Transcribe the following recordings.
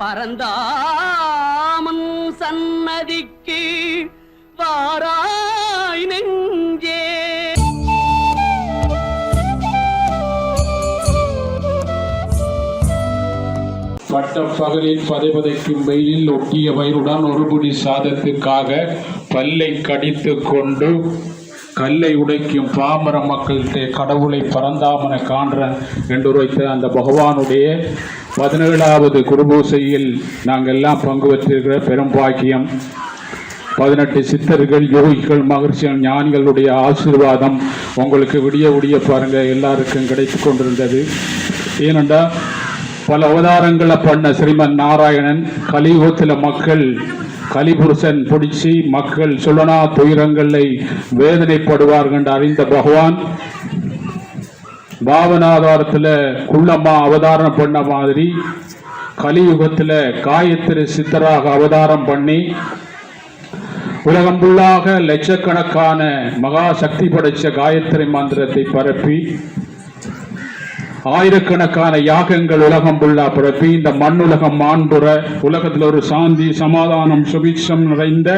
பரந்தாமன் சன்னதிக்கு வாராய் நெஞ்சே. பட்டப்பகலில் பதைபதைக்கும் வெயிலில் ஒட்டிய வயிறுடன் ஒருபுடி சாதத்துக்காக பல்லை கடித்து கொண்டு கல்லை உடைக்கும் பாமர மக்கள்கிட்ட கடவுளை பரந்தாமனை காண்றன் என்று உரைத்த அந்த பகவானுடைய பதினேழாவது குருபூசையில் நாங்கள் எல்லாம் பங்கு பெற்றிருக்கிற பெரும் பாக்கியம். பதினெட்டு சித்தர்கள் யோகிகள் மகிழ்ச்சிகள் ஞானிகளுடைய ஆசீர்வாதம் உங்களுக்கு விடிய விடிய பாருங்க எல்லாருக்கும் கிடைத்து கொண்டிருந்தது. ஏனென்றா பல அவதாரங்களை பண்ண ஸ்ரீமன் நாராயணன் கலியுகத்தில் மக்கள் கலிபுருஷன் பிடிச்சி மக்கள் சொல்லனா துயரங்களை வேதனைப்படுவார்கள் என்று அறிந்த பகவான் பாவனாதாரத்தில் குள்ளம்மா அவதாரம் பண்ண மாதிரி கலியுகத்தில் காயத்திரி சித்தராக அவதாரம் பண்ணி உலகம் ஃபுல்லாக லட்சக்கணக்கான மகா சக்தி படைச்ச காயத்ரி மந்திரத்தை பரப்பி ஆயிரக்கணக்கான யாகங்கள் உலகம் ஃபுல்லா பிறப்பி இந்த மண்ணுலகம் மாண்புற உலகத்தில் ஒரு சாந்தி சமாதானம் சுபிட்சம் நிறைந்த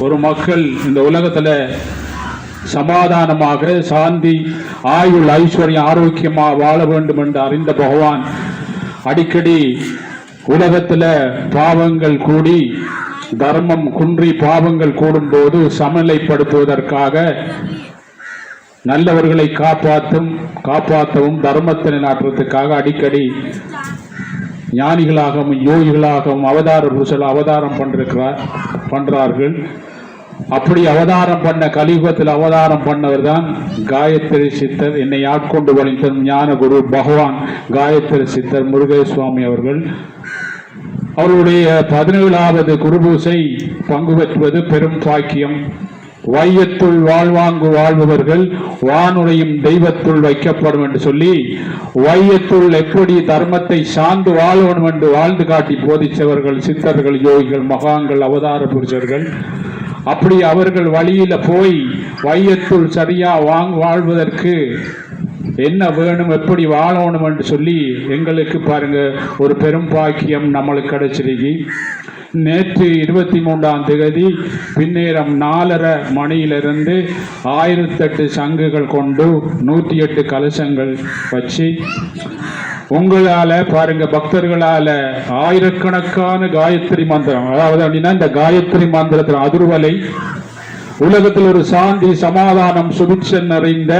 ஒரு மக்கள் இந்த உலகத்துல சமாதானமாக சாந்தி ஆயுள் ஐஸ்வர்யம் ஆரோக்கியமாக வாழ வேண்டும் என்று அறிந்த பகவான் அடிக்கடி உலகத்தில் பாவங்கள் கூடி தர்மம் குன்றி பாவங்கள் கூடும்போது சமநிலைப்படுத்துவதற்காக நல்லவர்களை காப்பாற்றும் காப்பாற்றவும் தர்மத்தை நாட்டுறதுக்காக அடிக்கடி ஞானிகளாகவும் யோகிகளாகவும் அவதார புருஷல் அவதாரம் பண்ணிருக்கிறார் பண்ணுறார்கள் அப்படி அவதாரம் பண்ண கலியுகத்தில் அவதாரம் பண்ணவர் தான் காயத்ரி சித்தர் என்னை ஆட்கொண்டு வழித்தரும் ஞான குரு பகவான் காயத்ரி சித்தர் முருகேசுவாமி அவர்கள். அவருடைய பதினேழாவது குருபூசை பங்கு பெற்றுவது பெரும் பாக்கியம். வையத்துள் வாழ்வாங்கு வாழ்பவர்கள் வானுடையும் தெய்வத்துள் வைக்கப்படும் என்று சொல்லி வையத்துள் எப்படி தர்மத்தை சார்ந்து வாழணும் என்று வாழ்ந்து காட்டி போதிச்சவர்கள் சித்தர்கள் யோகிகள் மகான்கள் அவதார புருஷர்கள் அப்படி அவர்கள் வழியில போய் வையத்துள் சரியா வாங் வாழ்வதற்கு என்ன வேணும் எப்படி வாழணும் என்று சொல்லி எங்களுக்கு பாருங்க ஒரு பெரும் பாக்கியம் நம்மளுக்கு கிடைச்சிருக்கு. நேற்று இருபத்தி மூன்றாம் தேதி பின்னேரம் நாலரை மணியிலிருந்து ஆயிரத்தெட்டு சங்குகள் கொண்டு நூற்றி எட்டு கலசங்கள் வச்சு உங்களால பாருங்க பக்தர்களால ஆயிரக்கணக்கான காயத்ரி மந்திரம். அதாவது அப்படின்னா இந்த காயத்ரி மந்திரத்தில் அதிர்வலை உலகத்தில் ஒரு சாந்தி சமாதானம் சுபிட்சம் நிறைந்த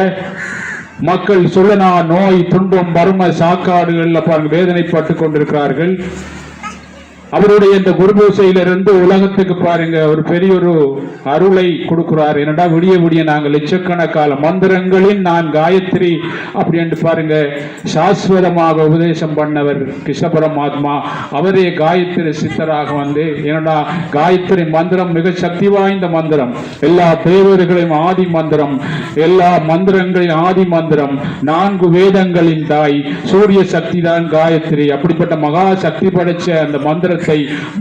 மக்கள் சொல்லனா நோய் துன்பம் வறுமை சாக்காடுகள்ல பாருங்க வேதனைப்பட்டு கொண்டிருக்கிறார்கள். அவருடைய இந்த குருபூசையிலிருந்து உலகத்துக்கு பாருங்க ஒரு பெரிய ஒரு அருளை கொடுக்கிறார். என்னடா விடிய விடிய நாங்கள் லட்சக்கணக்கால மந்திரங்களின் நான் காயத்ரி அப்படி என்று பாருங்க. சாஸ்வதமாக உபதேசம் பண்ணவர் கிருஷ்ண பரமாத்மா அவரே காயத்ரி சித்தராக வந்து என்னடா காயத்ரி மந்திரம் மிக சக்தி வாய்ந்த மந்திரம். எல்லா தேவர்களையும் ஆதி மந்திரம் எல்லா மந்திரங்களின் ஆதி மந்திரம் நான்கு வேதங்களின் தாய் சூரிய சக்தி தான் காயத்ரி. அப்படிப்பட்ட மகா சக்தி படைச்ச அந்த மந்திரத்தை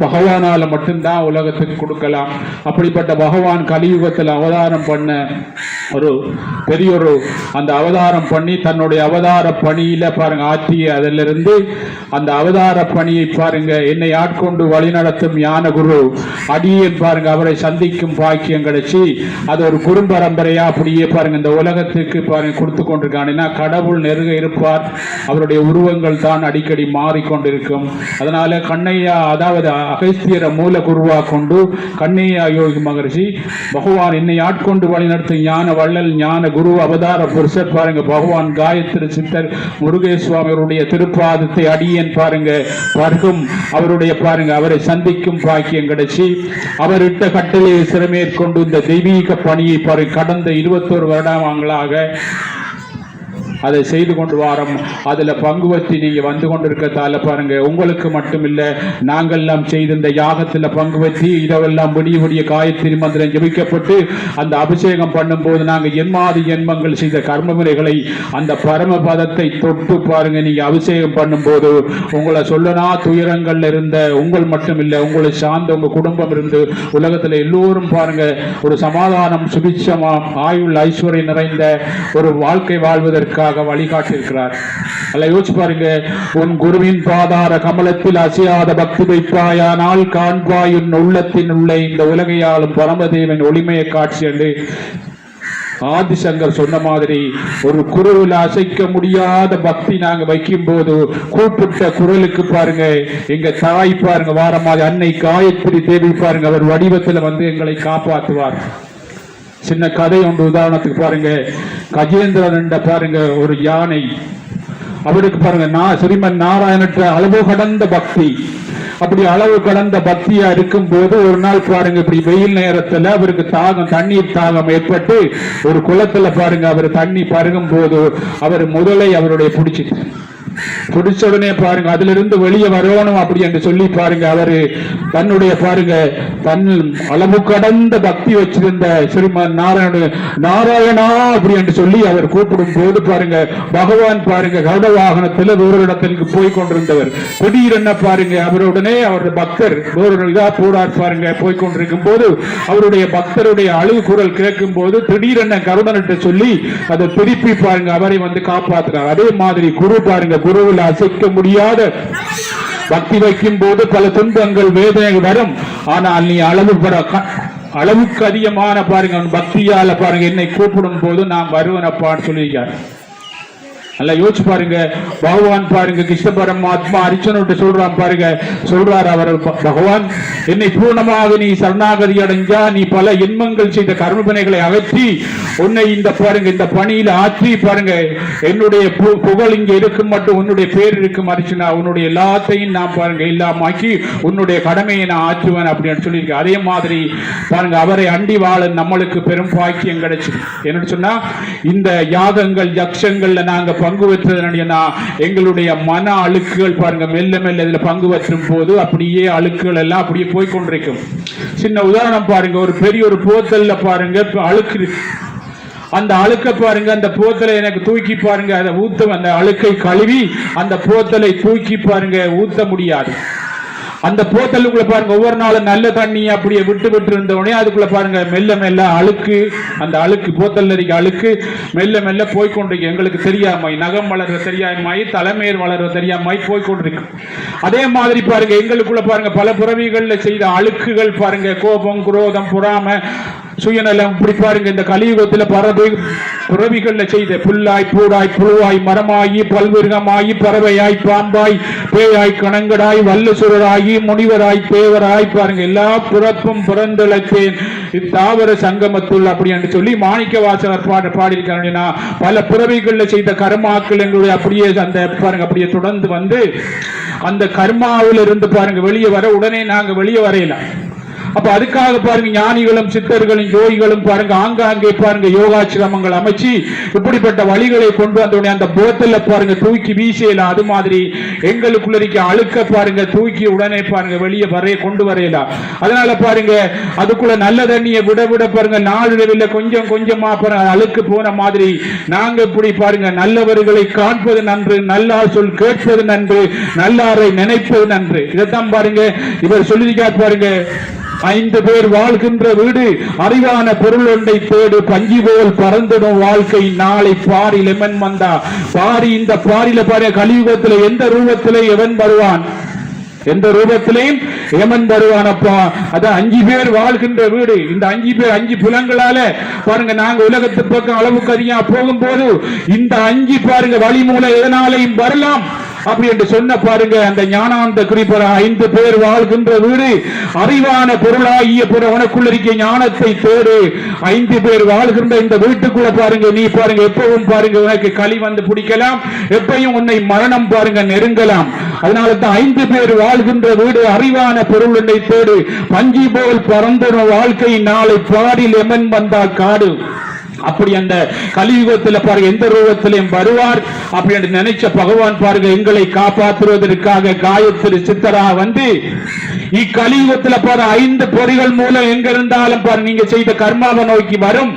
பகவானால மட்டும்தான் உலகத்துக்கு கொடுக்கலாம். அப்படிப்பட்ட பகவான் கலியுகத்தில் அவதாரம் பண்ண ஒரு பெரிய ஒரு அந்த அவதாரம் பண்ணி தன்னுடைய அவதார பணியில பாருங்க ஆற்றிய அதிலிருந்து அந்த அவதார பணியை பாருங்க என்னை ஆட்கொண்டு வழிநடத்தும் ஞான குரு அடியன் பாருங்க அவரை சந்திக்கும் பாக்கியம் கிடைச்சி அது ஒரு குறும்பரம்பரையா அப்படியே பாருங்க இந்த உலகத்துக்கு பாருங்க கொடுத்து கொண்டிருக்கான். கடவுள் நெருங்க இருப்பார் அவருடைய உருவங்கள் தான் அடிக்கடி மாறிக்கொண்டிருக்கும். அதனால கண்ணையா அதாவது அகஸ்தியரை மூல குருவா கொண்டு கண்ணையா யோகி மகர்ஷி பகவான் என்னை ஆட்கொண்டு வழிநடத்தும் ஞான வள்ளல் ஞான குரு அவதார புருஷர் பாருங்க பகவான் காயத்ரி சித்தர் முருகேசுவாமியருடைய திருப்பாதத்தை அடியேன் பாருங்க வர்க்கும் அவருடைய பாருங்க அவரை சந்திக்கும் பாக்கியம் கிடைச்சி அவரிட்ட கட்டளை கட்டளையை சிறமேற்கொண்டு இந்த தெய்வீக பணியை பாருங்க கடந்த இருபத்தோரு வருடங்களாக அதை செய்து கொண்டு வாரம். அதில் பங்கு பற்றி நீங்க வந்து கொண்டிருக்கத்தால பாருங்க உங்களுக்கு மட்டும் இல்ல நாங்கெல்லாம் செய்த இந்த யாகத்தில் பங்கு பற்றி இரவெல்லாம் விடிய விடிய காயத்ரி மந்திரம் ஜபிக்கப்பட்டு அந்த அபிஷேகம் பண்ணும்போது நாங்கள் என்மாதி என்மங்கள் செய்த கர்மமுறைகளை அந்த பரமபதத்தை தொட்டு பாருங்க நீங்கள் அபிஷேகம் பண்ணும்போது. உங்களை சொல்லனா துயரங்கள்ல இருந்த உங்கள் மட்டும் இல்லை உங்களை சார்ந்த உங்க குடும்பம் இருந்து உலகத்தில் எல்லோரும் பாருங்க ஒரு சமாதானம் சுபிட்சமா ஆயுள் ஐஸ்வர்யம் நிறைந்த ஒரு வாழ்க்கை வாழ்வதற்காக வழியாக வழிகாட்டியிருக்கிறார். அல்ல யோசிச்சு பாருங்க. உன் குருவின் பாதார கமலத்தில் அசையாத பக்தி வைப்பாயானால் காண்பாய் உன் உள்ளத்தின் உள்ள. இந்த உலகையாலும் பரமதேவன் ஒளிமையை காட்சி என்று ஆதிசங்கர் சொன்ன மாதிரி ஒரு குரலில் அசைக்க முடியாத பக்தி நாங்க வைக்கும் போது கூப்பிட்ட குரலுக்கு பாருங்க. எங்க தாய் பாருங்க வார மாதிரி அன்னை காயத்ரி தேவி பாருங்க அவர் வடிவத்துல வந்து எங்களை காப்பாற்றுவார். சின்ன கதை ஒன்று உதாரணத்துக்கு பாருங்க. கஜேந்திரன் என்ற பாருங்க ஒரு யானை. அவருக்கு பாருங்க நான் ஸ்ரீமன் நாராயணற்ற அளவு கடந்த பக்தி. அப்படி அளவு கடந்த பக்தியா இருக்கும் போது ஒரு நாள் பாருங்க இப்படி வெயில் நேரத்துல அவருக்கு தாகம் தண்ணீர் தாகம் ஏற்பட்டு ஒரு குளத்துல பாருங்க அவர் தண்ணி பருகும் போது அவர் முதலை அவருடைய பிடிச்சிட்டு குடிச்ச உடனே பாருங்க அதிலிருந்து வெளியே வரணும் அப்படி என்று சொல்லி பாருங்க அவரு தன்னுடைய பாருங்க தன் அளவு கடந்த பக்தி வச்சிருந்த ஸ்ரீமன் நாராயண நாராயணா அப்படி என்று சொல்லி அவர் கூப்பிடும் போது பாருங்க பகவான் பாருங்க கருட வாகனத்தில் வேறு இடத்திற்கு போய் கொண்டிருந்தவர். திடீரென பாருங்க அவருடனே அவர் பக்தர் வேறு இதா போடார் பாருங்க போய் கொண்டிருக்கும் போது அவருடைய பக்தருடைய அழுகு குரல் கேட்கும் போது திடீரென கருடனிட்ட சொல்லி அதை திருப்பி பாருங்க அவரை வந்து காப்பாற்றுறார் அதே மாதிரி குரு பாருங்க குருவில் அசைக்க முடியாத பக்தி வைக்கும் போது பல துன்பங்கள் வேதனை வரும். ஆனால் நீ அளவு பட க- அளவுக்கு அதிகமான பாருங்க பக்தியால பாருங்க என்னை கூப்பிடும் போது நான் வருவனப்பான்னு சொல்லியிருக்கார். நல்லா யோசிச்சு பாருங்க. பகவான் பாருங்க கிருஷ்ண பரமாத்மா அரிச்சனோட்டு சொல்றான் பாருங்க. சொல்றாரு அவர் பகவான் என்னை பூர்ணமாக நீ சரணாகதி அடைஞ்சா நீ பல இன்பங்கள் செய்த கர்மபனைகளை அகற்றி உன்னை இந்த பாருங்க இந்த பணியில ஆற்றி பாருங்க. என்னுடைய பு- புகழ் இங்க இருக்கும் மட்டும் உன்னுடைய பேர் இருக்கும் அரிச்சனா உன்னுடைய எல்லாத்தையும் நான் பாருங்க இல்லாமாக்கி உன்னுடைய கடமையை நான் ஆற்றுவேன் அப்படின்னு சொல்லியிருக்கேன் அதே மாதிரி பாருங்க அவரை அண்டி வாழ நம்மளுக்கு பெரும் பாக்கியம் கிடைச்சு. என்னன்னு சொன்னா இந்த யாகங்கள் யக்ஷங்கள்ல நாங்க பங்கு பெற்றதுனா எங்களுடைய மன அழுக்குகள் பாருங்க மெல்ல மெல்ல இதுல பங்கு பெற்றும் போது அப்படியே அழுக்குகள் எல்லாம் அப்படியே போய் கொண்டிருக்கும். சின்ன உதாரணம் பாருங்க ஒரு பெரிய ஒரு போத்தல்ல பாருங்க அழுக்கு அந்த அழுக்க பாருங்க அந்த போத்தலை எனக்கு தூக்கி பாருங்க அதை ஊத்த அந்த அழுக்கை கழுவி அந்த போத்தலை தூக்கி பாருங்க ஊத்த முடியாது. அந்த போத்தலுக்குள்ள பாருங்க ஒவ்வொரு நாளும் நல்ல தண்ணி அப்படியே விட்டு விட்டு இருந்த உடனே அதுக்குள்ள பாருங்க மெல்ல மெல்ல அழுக்கு அந்த அழுக்கு போத்தல் இருக்க அழுக்கு மெல்ல மெல்ல போய்கொண்டிருக்கு எங்களுக்கு தெரியாமை நகம் வளர்ற தெரியாமை தலைமையர் வளர்ற தெரியாமை போய்கொண்டிருக்கு அதே மாதிரி பாருங்க எங்களுக்குள்ள பாருங்க பல புறவிகள்ல செய்த அழுக்குகள் பாருங்க கோபம் குரோதம் பொறாமை சுயநலம் இப்படி பாருங்க இந்த கலியுகத்துல பறவை புறவிகளில் செய்த புல்லாய் பூடாய் புழுவாய் மரமாயி பல்விருகமாயி பறவையாய் பாம்பாய் பேயாய் கணங்கடாய் வல்லசுரராகி முனிவராய் தேவராய் பாருங்க எல்லா புறப்பும் பிறந்தளத்தேன் இத்தாவர சங்கமத்துள் அப்படி என்று சொல்லி மாணிக்க வாசகர் பாட பாடியிருக்காருன்னா பல பிறவிகள்ல செய்த கர்மாக்கள் எங்களுடைய அப்படியே அந்த பாருங்க அப்படியே தொடர்ந்து வந்து அந்த கர்மாவில் இருந்து பாருங்க வெளியே வர உடனே நாங்கள் வெளியே வரையலாம் அப்ப அதுக்காக பாருங்க ஞானிகளும் சித்தர்களும் யோகிகளும் பாருங்க ஆங்காங்கே பாருங்க யோகாசிரமங்கள் அமைச்சு இப்படிப்பட்ட வழிகளை கொண்டு வந்தோடனே அந்த போத்தல்ல பாருங்க தூக்கி வீசலாம் அது மாதிரி எங்களுக்குள்ள இருக்க அழுக்க பாருங்க தூக்கி உடனே பாருங்க வெளியே வரைய கொண்டு வரையலாம் அதனால பாருங்க அதுக்குள்ள நல்ல தண்ணியை விட விட பாருங்க நாளடைவில் கொஞ்சம் கொஞ்சமா பாருங்க அழுக்கு போன மாதிரி நாங்க இப்படி பாருங்க நல்லவர்களை காண்பது நன்று நல்லா சொல் கேட்பது நன்று நல்லாரை நினைப்பது நன்று. இதைத்தான் பாருங்க இவர் சொல்லியிருக்கார் பாருங்க ஐந்து பேர் வாழ்கின்ற வீடு அறிவான பொருள் ஒன்றை தேடு பஞ்சி போல் பறந்துடும் வாழ்க்கை. நாளை பாரி எமன் வந்தா பாரி இந்த பாரியில பாரு கலியுகத்துல எந்த ரூபத்திலே எவன் வருவான்? எந்த ரூபத்திலையும் எமன் வருவானப்பா அது அஞ்சு பேர் வாழ்கின்ற வீடு. இந்த அஞ்சு பேர் அஞ்சு புலங்களால பாருங்க நாங்க உலகத்து பக்கம் அளவுக்கு அதிகம் போகும்போது இந்த அஞ்சு பாருங்க வழிமூல எதனாலையும் வரலாம். அப்படி என்று சொன்ன பாருங்க அந்த ஞானாந்த குறிப்பிட ஐந்து பேர் வாழ்கின்ற வீடு அறிவான பொருளாகிய பிற உனக்குள்ள இருக்க ஞானத்தை தேடு. ஐந்து பேர் வாழ்கின்ற இந்த வீட்டுக்குள்ள பாருங்க நீ பாருங்க எப்பவும் பாருங்க உனக்கு களி வந்து பிடிக்கலாம் எப்பையும் உன்னை மரணம் பாருங்க நெருங்கலாம். அதனால தான் ஐந்து பேர் வாழ்கின்ற வீடு அறிவான பொருள் உன்னை தேடு. பஞ்சி போல் பறந்துடும் வாழ்க்கை நாளை பாடில் எமன் வந்தா காடு. அப்படி அந்த கலியுகத்தில் பாருங்க எந்த ரூபத்திலையும் வருவார். அப்படி என்று நினைச்ச பகவான் பாருங்க எங்களை காப்பாற்றுவதற்காக காயத்ரி சித்தரா வந்து இக்கலியுகத்தில் பாரு ஐந்து பொறிகள் மூலம் எங்க இருந்தாலும் பாரு நீங்க செய்த கர்மாவை நோக்கி வரும்.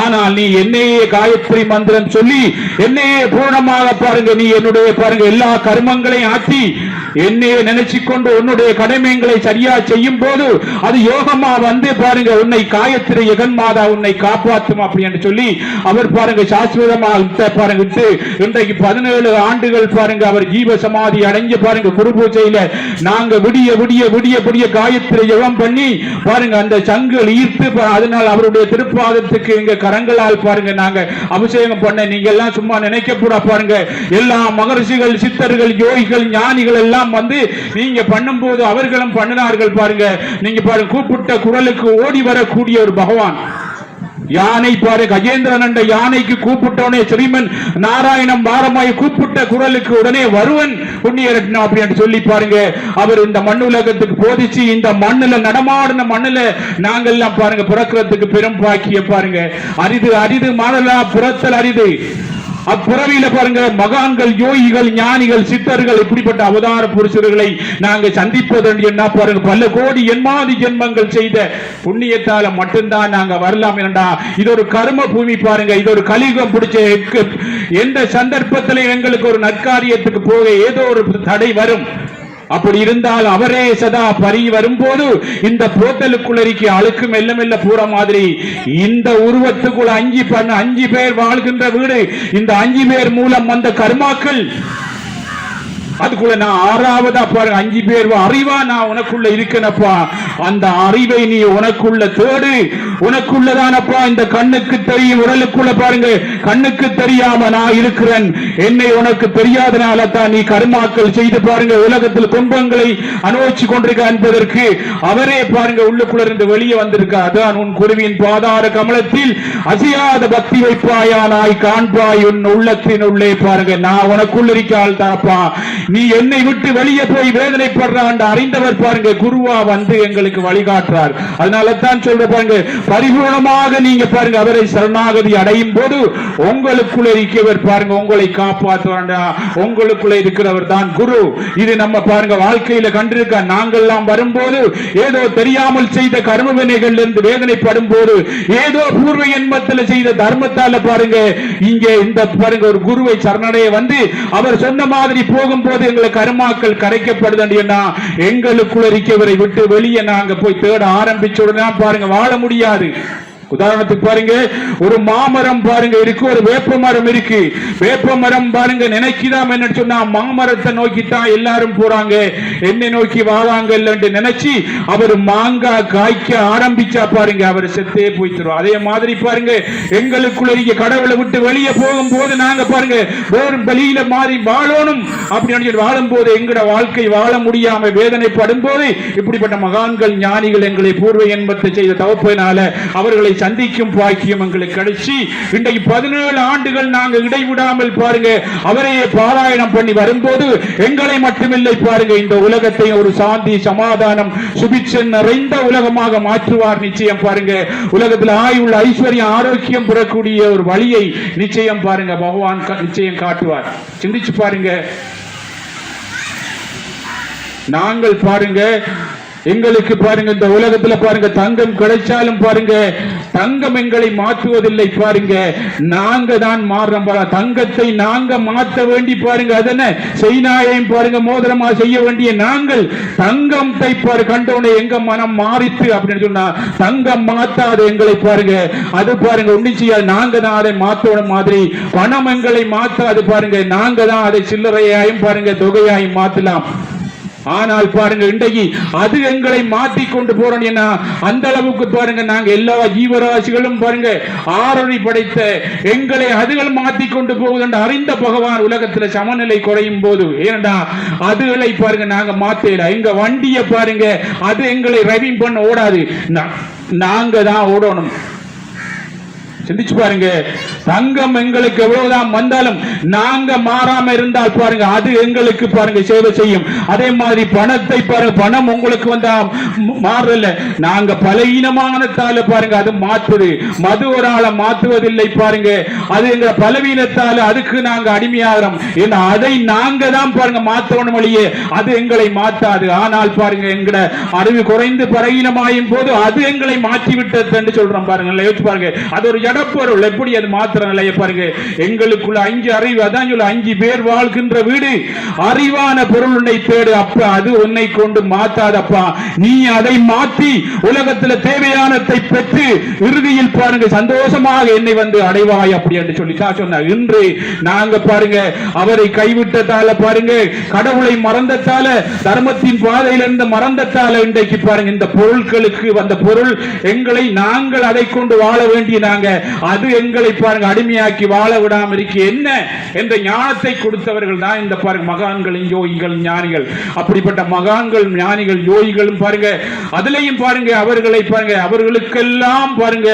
ஆனால் நீ என்னையே காயத்ரி மந்திரம் சொல்லி என்னையே பூர்ணமாக பாருங்க நீ என்னுடைய பாருங்க எல்லா கர்மங்களையும் ஆற்றி என்னையே நினைச்சு கொண்டு உன்னுடைய கடமைகளை சரியா செய்யும் போது அது யோகமா வந்து பாருங்க உன்னை காயத்திரை ஜெகன்மாதா உன்னை காப்பாற்றும் அப்படி என்று சொல்லி அவர் பாருங்க சாஸ்வதமாக பாருங்க இன்றைக்கு பதினேழு ஆண்டுகள் பாருங்க அவர் ஜீவ சமாதி அடைஞ்சு பாருங்க குரு பூஜையில நாங்க விடிய விடிய விடிய விடிய காயத்திரை ஜெபம் பண்ணி பாருங்க அந்த சங்கல் ஈர்த்து பா- அதனால் அவருடைய திருப்பாதத்துக்கு எங்க கரங்களால் பாருங்க நாங்க அபிஷேகம் பண்ண நீங்க எல்லாம் சும்மா நினைக்க கூட பாருங்க. எல்லா மகர்ஷிகள் சித்தர்கள் யோகிகள் ஞானிகள் எல்லாம் வந்து நீங்க பண்ணும்போது அவர்களும் பண்ணினார்கள் பாருங்க. நீங்க பாருங்க கூப்பிட்ட குரலுக்கு ஓடி வரக்கூடிய ஒரு பகவான். யானை பாரு கஜேந்திரன் என்ற யானைக்கு கூப்பிட்டவனே ஸ்ரீமன் நாராயணம் பாரமாய் கூப்பிட்ட குரலுக்கு உடனே வருவன். புண்ணிய ரத்னம் அப்படின்னு சொல்லி பாருங்க அவர் இந்த மண்ணுலகத்துக்கு போதிச்சு இந்த மண்ணுல நடமாடின மண்ணுல நாங்கெல்லாம் பாருங்க பிறக்கிறதுக்கு பெரும் பாக்கிய பாருங்க. அரிது அரிது மாடலா புறத்தல் அரிது. அப்புறவியில பாருங்க மகான்கள் யோகிகள் ஞானிகள் சித்தர்கள் இப்படிப்பட்ட அவதார புருஷர்களை நாங்க சந்திப்பது என்ன பாருங்க பல கோடி எண்மாதி ஜென்மங்கள் செய்த புண்ணியத்தால மட்டும்தான் நாங்க வரலாம் என்னடா? இது ஒரு கர்ம பூமி பாருங்க இது ஒரு கலியுகம் பிடிச்ச எந்த சந்தர்ப்பத்திலே எங்களுக்கு ஒரு நற்காரியத்துக்கு போக ஏதோ ஒரு தடை வரும். அப்படி இருந்தால் அவரே சதா பரி வரும்போது இந்த போத்தலுக்குள்ள அழுக்கு மெல்ல மெல்ல பூற மாதிரி இந்த உருவத்துக்குள்ள அஞ்சு பண்ண அஞ்சு பேர் வாழ்கின்ற வீடு. இந்த அஞ்சு பேர் மூலம் வந்த கர்மாக்கள் அதுக்குள்ள நான் ஆறாவதா பாருங்க அஞ்சு பேர் வா, அறிவா நான் உனக்குள்ள இருக்கேனப்பா. அந்த அறிவை நீ உனக்குள்ள தேடு. உனக்குள்ளதானப்பா இந்த கண்ணுக்கு தெரியும் உடலுக்குள்ள பாருங்க கண்ணுக்கு தெரியாம நான் இருக்கிறேன். என்னை உனக்கு தெரியாதனால தான் நீ கருமாக்கள் செய்து பாருங்க உலகத்தில் துன்பங்களை அனுபவிச்சு கொண்டிருக்க என்பதற்கு அவரே பாருங்க உள்ளுக்குள்ள இருந்து வெளியே வந்திருக்க அதான் உன் குருவின் பாதார கமலத்தில் அசையாத பக்தி வைப்பாயானாய். காண்பாய் உன் உள்ளத்தின் உள்ளே பாருங்க நான் உனக்குள்ள இருக்கால் தாப்பா நீ என்னை விட்டு வெளியே போய் வேதனைப்படுறான் அறிந்தவர் பாருங்க குருவா வந்து எங்களுக்கு வழிகாட்டுறார். அதனால தான் சொல்ற பாருங்க பரிபூர்ணமாக நீங்க பாருங்க அவரை சரணாகதி அடையும் போது உங்களுக்குள்ள இருக்கவர் பாருங்க உங்களை காப்பாற்றுவாண்டா உங்களுக்குள்ள இருக்கிறவர் தான் குரு. இது நம்ம பாருங்க வாழ்க்கையில கண்டிருக்க நாங்கள்லாம் வரும்போது ஏதோ தெரியாமல் செய்த கர்ம வினைகள் இருந்து வேதனைப்படும் போது ஏதோ பூர்வ எண்மத்தில் செய்த தர்மத்தால பாருங்க இங்கே இந்த பாருங்க ஒரு குருவை சரணடைய வந்து அவர் சொன்ன மாதிரி போகும்போது எங்களை கருமாக்கள் கரைக்கப்படுதுன்னா எங்களுக்குள்ள இருக்கவரை விட்டு வெளியே நாங்க போய் தேட ஆரம்பிச்ச உடனே பாருங்க வாழ முடியாது. உதாரணத்துக்கு பாருங்க ஒரு மாமரம் பாருங்க இருக்கு ஒரு வேப்ப மரம் இருக்கு. வேப்ப மரம் பாருங்க நினைக்குதாம் என்ன சொன்னா மாமரத்தை நோக்கி தான் எல்லாரும் போறாங்க. என்னை நோக்கி வாழாங்க இல்லைன்னு நினைச்சு அவர் மாங்காய் காய்க்க ஆரம்பிச்சா பாருங்க அவர் செத்தே போய்த்திரும். அதே மாதிரி பாருங்க எங்களுக்குள்ள இருக்க கடவுளை விட்டு வெளியே போகும்போது நாங்க பாருங்க வேறும் வெளியில மாறி வாழணும் அப்படின்னு சொல்லி வாழும் போது எங்கட வாழ்க்கை வாழ முடியாம வேதனைப்படும் போது இப்படிப்பட்ட மகான்கள் ஞானிகள் எங்களை பூர்வ எண்பத்தை செய்த தவப்பினால அவர்களை சந்திக்கும் பாக்கியம் எங்களுக்கு கிடைச்சி இன்றைக்கு பதினேழு ஆண்டுகள் நாங்கள் இடைவிடாமல் பாருங்க அவரையே பாராயணம் பண்ணி வரும்போது எங்களை மட்டுமில்லை பாருங்க இந்த உலகத்தை ஒரு சாந்தி சமாதானம் சுபிட்சம் நிறைந்த உலகமாக மாற்றுவார் நிச்சயம் பாருங்க. உலகத்தில் ஆயுள் ஐஸ்வர்யம் ஆரோக்கியம் பெறக்கூடிய ஒரு வழியை நிச்சயம் பாருங்க பகவான் நிச்சயம் காட்டுவார். சிந்திச்சு பாருங்க. நாங்கள் பாருங்க எங்களுக்கு பாருங்க இந்த உலகத்துல பாருங்க தங்கம் கிடைச்சாலும் பாருங்க தங்கம் எங்களை மாற்றுவதில்லை பாருங்க. நாங்க தான் மாறுறோம் பாருங்க. தங்கத்தை நாங்க மாற்ற வேண்டி பாருங்க. அதென்ன? செய்நாயையும் பாருங்க மோதிரமா செய்ய வேண்டிய நாங்கள் தங்கத்தை பாரு கண்டவுடனே எங்க மனம் மாறித்து அப்படின்னு சொன்னா தங்கம் மாத்தாது எங்களை பாருங்க. அது பாருங்க ஒண்ணு செய்யாது நாங்க தான் அதை மாத்தோட மாதிரி. பணம் எங்களை மாத்தாது பாருங்க. நாங்க தான் அதை சில்லறையாயும் பாருங்க தொகையாயும் மாத்தலாம். ஆனால் பாருங்க இன்றைக்கு அது எங்களை மாத்தி கொண்டு போறோம் என்ன அந்த அளவுக்கு பாருங்க நாங்க எல்லா ஜீவராசிகளும் பாருங்க ஆரணி படைத்த எங்களை அதுகள் மாத்தி கொண்டு போகுது என்று அறிந்த பகவான் உலகத்துல சமநிலை குறையும் போது ஏன்டா அதுகளை பாருங்க நாங்க மாத்தல எங்க வண்டியை பாருங்க அது எங்களை ரவிங் பண்ண ஓடாது. நாங்க தான் ஓடணும். சிந்திச்சு பாருங்க. தங்கம் எங்களுக்கு எவ்வளவுதான் வந்தாலும் நாங்க மாறாம இருந்தால் பாருங்க அது எங்களுக்கு பாருங்க சேவை செய்யும். அதே மாதிரி பணத்தை பாருங்க பணம் உங்களுக்கு வந்தா மாறல. நாங்க பலவீனமானத்தால பாருங்க அது மாற்றுது. மது ஒரு ஆளை மாற்றுவதில்லை பாருங்க. அது எங்க பலவீனத்தால அதுக்கு நாங்க அடிமையாகிறோம். ஏன்னா அதை நாங்க தான் பாருங்க மாத்தணும் வழியே. அது எங்களை மாத்தாது. ஆனால் பாருங்க எங்கட அறிவு குறைந்து பலவீனமாயும் போது அது எங்களை மாற்றி விட்டது என்று சொல்றோம் பாருங்க. யோசிச்சு பாருங்க. அது ஒரு இடம் அகப்பொருள் எப்படி அது மாத்திர நிலையை பாருங்க. எங்களுக்குள்ள அஞ்சு அறிவு அதான் சொல்ல அஞ்சு பேர் வாழ்கின்ற வீடு. அறிவான பொருள் உன்னை தேடு அப்ப அது உன்னை கொண்டு மாத்தாதப்பா. நீ அதை மாற்றி உலகத்துல தேவையானதை பெற்று இறுதியில் பாருங்க சந்தோஷமாக என்னை வந்து அடைவாய் அப்படி என்று சொல்லி தான் சொன்னார் இன்று நாங்க பாருங்க அவரை கைவிட்டதால பாருங்க கடவுளை மறந்ததால தர்மத்தின் பாதையில இருந்து மறந்ததால இன்றைக்கு பாருங்க இந்த பொருட்களுக்கு வந்த பொருள் எங்களை நாங்கள் அதை கொண்டு வாழ வேண்டிய நாங்க அது எங்களை பாருங்க அடிமையாக்கி வாழ விடாம இருக்கு என்ன என்ற ஞானத்தை கொடுத்தவர்கள் தான் இந்த பாருங்க மகான்களும் யோகிகள் ஞானிகள். அப்படிப்பட்ட மகான்கள் ஞானிகள் யோகிகளும் பாருங்க அதுலயும் பாருங்க அவர்களை பாருங்க அவர்களுக்கெல்லாம் பாருங்க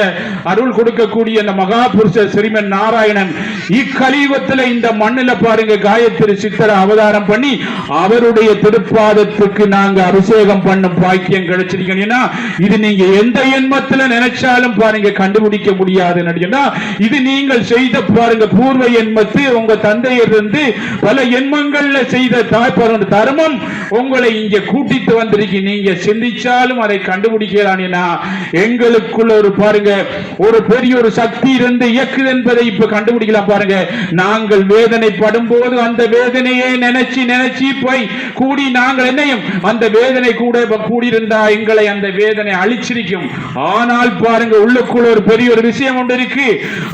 அருள் கொடுக்கக்கூடிய அந்த மகா புருஷர் ஸ்ரீமன் நாராயணன் இக்கலியுகத்துல இந்த மண்ணுல பாருங்க காயத்ரி சித்தரை அவதாரம் பண்ணி அவருடைய திருப்பாதத்துக்கு நாங்க அபிஷேகம் பண்ணும் பாக்கியம் கிடைச்சிருக்கீங்கன்னா இது நீங்க எந்த எண்மத்துல நினைச்சாலும் பாருங்க கண்டுபிடிக்க முடியாது. இது நீங்கள் செய்த பாருங்க பூர்வ எண்மத்து உங்க தந்தையிலிருந்து பல எண்மங்கள்ல செய்த தாய்ப்பாரு தர்மம் உங்களை இங்க கூட்டிட்டு வந்திருக்கு. நீங்க சிந்திச்சாலும் அதை கண்டுபிடிக்கிறானா எங்களுக்குள்ள ஒரு பாருங்க ஒரு பெரிய ஒரு சக்தி இருந்து இயக்குது என்பதை இப்ப கண்டுபிடிக்கலாம் பாருங்க. நாங்கள் வேதனைப்படும் போது அந்த வேதனையை நினைச்சு நினைச்சு போய் கூடி நாங்கள் என்னையும் அந்த வேதனை கூட கூடியிருந்தா எங்களை அந்த வேதனை அழிச்சிருக்கும். ஆனால் பாருங்க உள்ளுக்குள்ள ஒரு பெரிய ஒரு விஷயம் கொண்டிருக்கு.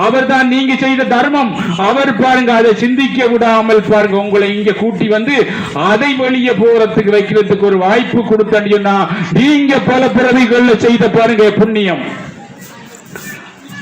அவர் தான் நீங்க செய்த தர்மம். அவர் பாருங்க அதை சிந்திக்க விடாமல் பாருங்க. உங்களை இங்க கூட்டி வந்து அதை வெளியே போறதுக்கு வைக்கிறதுக்கு ஒரு வாய்ப்பு கொடுத்தா நீங்க பல பிறவிகள்ல செய்த பாருங்க புண்ணியம்.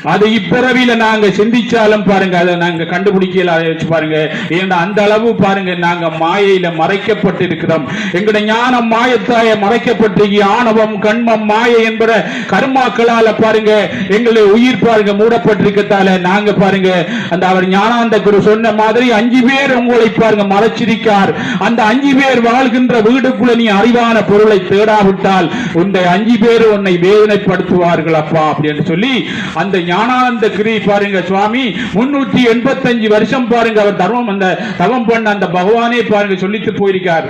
அது இப்பிறவில நாங்க சிந்திச்சாலும் பாருங்க அதை நாங்க கண்டுபிடிக்கல அதை வச்சு பாருங்க. ஏன்னா அந்த அளவு பாருங்க நாங்க மாயையில மறைக்கப்பட்டு இருக்கிறோம் எங்களுடைய ஞானம் மாயத்தாய மறைக்கப்பட்டு ஆணவம் கண்மம் மாயை என்பத கர்மாக்களால பாருங்க எங்களுடைய உயிர் பாருங்க மூடப்பட்டிருக்கத்தால நாங்க பாருங்க அந்த அவர் ஞானாந்த குரு சொன்ன மாதிரி அஞ்சு பேர் உங்களை பாருங்க மறைச்சிருக்கார். அந்த அஞ்சு பேர் வாழ்கின்ற வீடுக்குள்ள நீ அறிவான பொருளை தேடாவிட்டால் உன்னை அஞ்சு பேர் உன்னை வேதனைப்படுத்துவார்கள் அப்பா அப்படின்னு சொல்லி அந்த ஞானானந்த கிரி பாருங்க சுவாமி. முன்னூத்தி எண்பத்தஞ்சு வருஷம் பாருங்க அவர் தர்மம் அந்த தவம் பண்ண அந்த பகவானே பாருங்க சொல்லிட்டு போயிருக்கார்.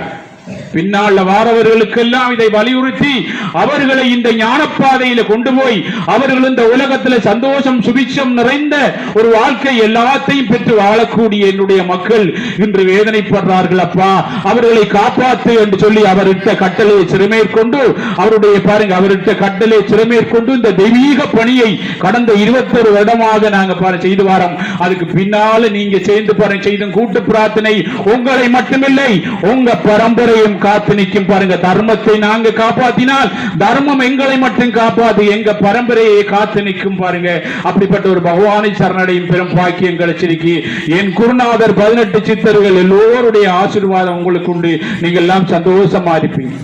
பின்னால் வாரவர்களுக்கெல்லாம் இதை வலியுறுத்தி அவர்களை இந்த ஞானப்பாதையில கொண்டு போய் அவர்கள் இந்த உலகத்துல சந்தோஷம் சுபிச்சம் நிறைந்த ஒரு வாழ்க்கை எல்லாத்தையும் பெற்று வாழக்கூடிய என்னுடைய மக்கள் இன்று வேதனைப்படுறார்கள். அப்பா அவர்களை காப்பாத்து என்று சொல்லி அவரிட்ட கட்டளையை சிறுமேற்கொண்டு அவருடைய பாருங்க அவரிட்ட கட்டளை சிறுமேற்கொண்டு இந்த தெய்வீக பணியை கடந்த இருபத்தொரு வருடமாக நாங்க பாரு செய்து வாரம். அதுக்கு பின்னால நீங்க சேர்ந்து பாருங்க செய்தும் கூட்டு பிரார்த்தனை உங்களை மட்டுமில்லை உங்க பரம்பரையும் காத்து நிற்கும் பாருங்க. தர்மத்தை நாங்க காப்பாத்தினால் தர்மம் எங்களை மட்டும் காப்பாது எங்க பரம்பரையை காத்து நிற்கும் பாருங்க. அப்படிப்பட்ட ஒரு பகவானை சரணடையும் பெரும் பாக்கியம் கிடைச்சிருக்கு. என் குருநாதர் பதினெட்டு சித்தர்கள் எல்லோருடைய ஆசீர்வாதம் உங்களுக்கு உண்டு. நீங்க எல்லாம் சந்தோஷமா இருப்பீங்க.